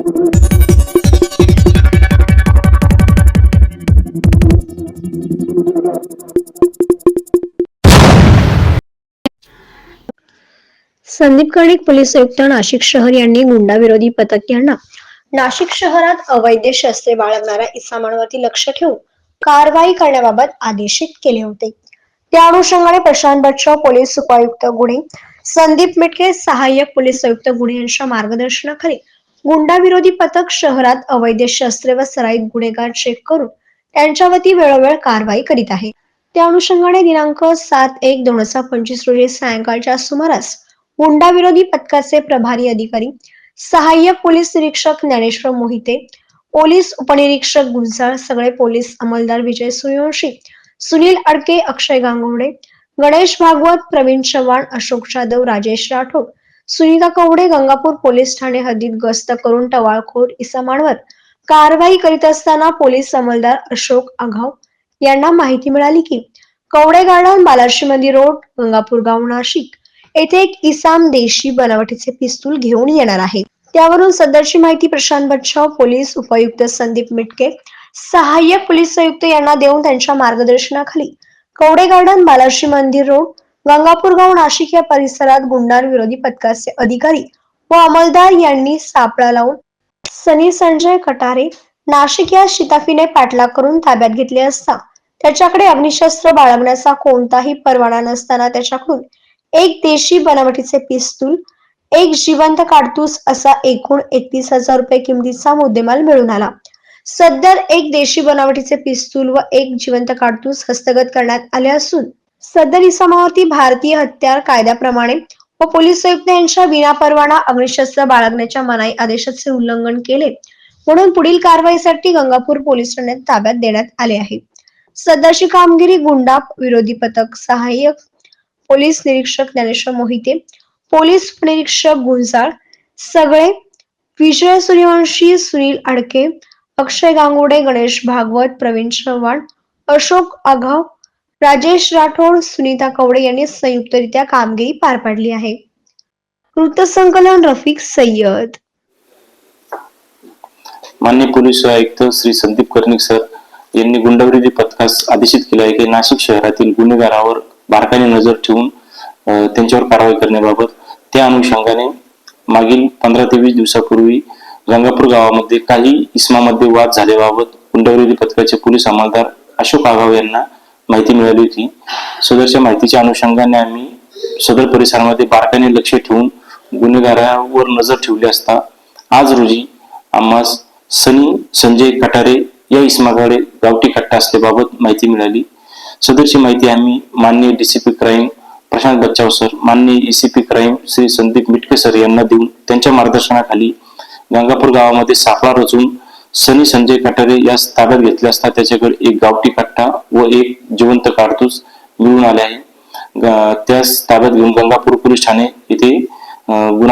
Sandeep Karnik police आयुक्त नाशिक शहर यांनी गुंडाविरोधी पथक यांना नाशिक शहरात अवैध शस्त्रे बाळगणाऱ्या इसामांवरती लक्ष ठेवून कारवाई करण्याबाबत आदेशित केले होते. त्या अनुषंगाने प्रशांत बच्चाव पोलीस उपायुक्त गुन्हे संदीप मिटके सहाय्यक पोलीस आयुक्त गुणे यांच्या मार्गदर्शनाखाली गुंडाविरोधी पथक शहरात अवैध शस्त्रे व सराईत गुन्हेगार चेक करून त्यांच्यावरती वेळोवेळ कारवाई करीत आहे. त्या अनुषंगाने दिनांक सात एक दोन हजार पंचवीस रोजी सायंकाळच्या सुमारास गुंडाविरोधी पथकाचे प्रभारी अधिकारी सहाय्यक पोलीस निरीक्षक ज्ञानेश्वर मोहिते पोलीस उपनिरीक्षक गुंजाळ सगळे पोलीस अंमलदार विजय सूर्यवंशी सुनील अडके अक्षय गांगुर्डे गणेश भागवत प्रवीण चव्हाण अशोक जाधव राजेश राठोड सुनीता कवडे गंगापूर पोलीस ठाणे हद्दीत गस्त करून टवाळखोर इसमांवर कारवाई करीत असताना पोलीस अंमलदार अशोक आघाव यांना माहिती मिळाली की कवडे गार्डन बालाशी मंदिर रोड गंगापूर गाव नाशिक. येथे एक इसाम देशी बनावटीचे पिस्तूल घेऊन येणार आहे. त्यावरून सदरची माहिती प्रशांत बच्छाव पोलीस उपायुक्त संदीप मिटके सहाय्यक पोलीस आयुक्त यांना देऊन त्यांच्या मार्गदर्शनाखाली कवडे गार्डन बालाशी मंदिर रोड गंगापूर गाव नाशिक या परिसरात गुंडांविरोधी पथकाचे अधिकारी व अंमलदार यांनी सापळा लावून सनी संजय कटारे नाशिक या शिताफीने पाठलाग करून ताब्यात घेतले असता त्याच्याकडे अग्निशस्त्र बाळगण्याचा कोणताही परवाना नसताना त्याच्याकडून एक देशी बनावटीचे पिस्तूल एक जिवंत काडतूस असा एकूण एकतीस हजार रुपये किमतीचा मुद्देमाल मिळून आला. सदर एक देशी बनावटीचे पिस्तूल व एक जिवंत काडतूस हस्तगत करण्यात आले असून सदर इसमावरती भारतीय हत्यार कायद्याप्रमाणे व पोलीस आयुक्त यांच्या विनापरवाना अग्निशस्त्र बाळगण्याच्या मनाई आदेशाचे उल्लंघन केले म्हणून पुढील कारवाईसाठी गंगापूर पोलीस ठाण्यात ताब्यात देण्यात आले आहे. सदरची कामगिरी गुंडा विरोधी पथक सहाय्यक पोलीस निरीक्षक ज्ञानेश्वर मोहिते पोलीस निरीक्षक गुंजाळ सगळे विजय सूर्यवंशी सुनील अडके अक्षय गांगुडे गणेश भागवत प्रवीण चव्हाण अशोक आघाव राजेश राठोड सुनीता कवडे यांनी संयुक्तरित्या कामगिरी पार पाडली आहे. वृत्तसंकलन रफिक सय्यद. मान्य पोलीस आयुक्त श्री संदीप कर्णिक सर यांनी गुंडविरोधी पथकास आदेशित केले आहे की नाशिक शहरातील गुन्हेगारावर बारकाईने नजर ठेवून त्यांच्यावर कारवाई करण्याबाबत त्या अनुषंगाने मागील पंधरा ते वीस दिवसापूर्वी गंगापूर गावामध्ये काही इस्मामध्ये वाद झाल्याबाबत गुंडविरोधी पथकाचे पोलीस अंमलदार अशोक आगाव यांना माहिती मिळाली होती. सदरच्या माहितीच्या अनुषंगाने आम्ही सदर परिसरामध्ये बारकाईने लक्ष ठेवून गुन्हेगारावर नजर ठेवली असता आज रोजी आम्हास सनी संजय कटारे या इस्माकडे गावठी कट्टा असल्याबाबत माहिती मिळाली. सदरची माहिती आम्ही माननीय DCP crime Prashant Bachhav sir माननीय ACP crime Shri Sandeep Mitke sir यांना देऊन त्यांच्या मार्गदर्शनाखाली गंगापूर गावामध्ये सापळा रचून सनी संजय कटारे यास ताब्यात घेतले असता त्याच्याकडे एक गावठी कट्टा व एक जिवंत कारतूस मिळून आले आहे. त्यास ताब्यात घेऊन गंगापूर पोलीस ठाणे येथे गुन्हा